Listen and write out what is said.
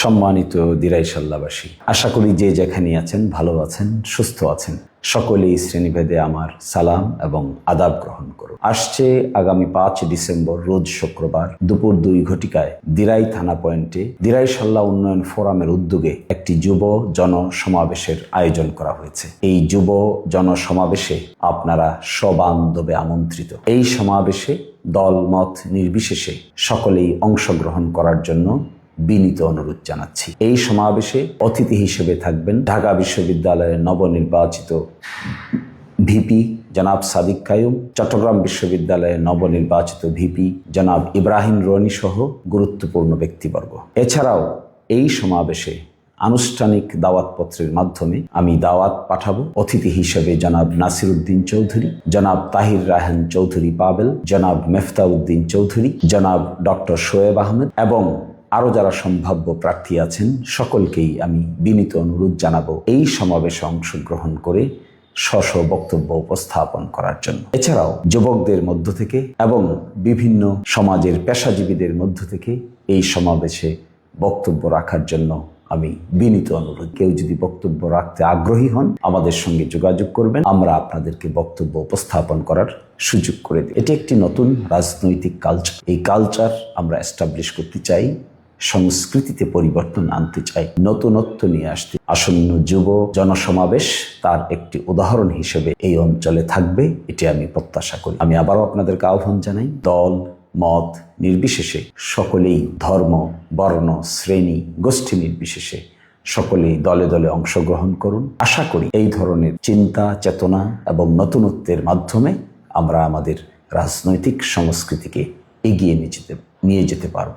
সম্মানিত দিরাইশাল্লাবাসী, আশা করি যে যেখানে আছেন ভালো আছেন, সুস্থ আছেন। সকলেই শ্রেণীভেদে আমার সালাম এবং আদাব গ্রহণ করুন আসছে আগামী পাঁচ ডিসেম্বর, রোজ শুক্রবার, দুপুর দুই ঘটিকায় দিরাই থানা পয়েন্টে দিরাই সাল্লা উন্নয়ন ফোরামের উদ্যোগে একটি যুব জনসমাবেশের আয়োজন করা হয়েছে। এই যুব জনসমাবেশে আপনারা সবান্ধবে আমন্ত্রিত। এই সমাবেশে দল মত নির্বিশেষে সকলেই অংশগ্রহণ করার জন্য বিনীত অনুরোধ জানাচ্ছি। এই সমাবেশে অতিথি হিসেবে থাকবেন ঢাকা বিশ্ববিদ্যালয়ের নবনির্বাচিত ভিপি জনাব সাদিক কায়ুম, চট্টগ্রাম বিশ্ববিদ্যালয়ের নবনির্বাচিত ভিপি জনাব ইব্রাহিম রনি সহ গুরুত্বপূর্ণ ব্যক্তিবর্গ। এছাড়াও এই সমাবেশে আনুষ্ঠানিক দাওয়াতপত্রের মাধ্যমে আমি দাওয়াত পাঠাবো। অতিথি হিসেবে জনাব নাসিরুদ্দিন চৌধুরী, জনাব তাহির রাহান চৌধুরী পাবেল, জনাব মেফতাউদ্দিন চৌধুরী, জনাব ডক্টর শোয়েব আহমেদ এবং আরও যারা সম্ভাব্য প্রার্থী আছেন, সকলকেই আমি বিনীত অনুরোধ জানাব এই সমাবেশে অংশগ্রহণ করে স্ব বক্তব্য উপস্থাপন করার জন্য। এছাড়াও যুবকদের মধ্য থেকে এবং বিভিন্ন সমাজের পেশাজীবীদের মধ্য থেকে এই সমাবেশে বক্তব্য রাখার জন্য আমি বিনীত অনুরোধ। কেউ যদি বক্তব্য রাখতে আগ্রহী হন, আমাদের সঙ্গে যোগাযোগ করবেন। আমরা আপনাদেরকে বক্তব্য উপস্থাপন করার সুযোগ করে দিই এটি একটি নতুন রাজনৈতিক কালচার এই কালচার আমরা এস্টাবলিশ করতে চাই সংস্কৃতিতে পরিবর্তন আনতে চাই। নতুনত্ব নিয়ে আসতে। আসন্ন যুব জনসমাবেশ তার একটি উদাহরণ হিসেবে এই অঞ্চলে থাকবে, এটি আমি প্রত্যাশা করি। আমি আবারও আপনাদেরকে আহ্বান জানাই, দল, মত নির্বিশেষে সকলেই ধর্ম, বর্ণ, শ্রেণি, গোষ্ঠী নির্বিশেষে সকলেই দলে দলে অংশগ্রহণ করুন। আশা করি এই ধরনের চিন্তা, চেতনা এবং নতুনত্বের মাধ্যমে আমরা আমাদের রাজনৈতিক সংস্কৃতিকে এগিয়ে নিয়ে যেতে নিয়ে যেতে পারব।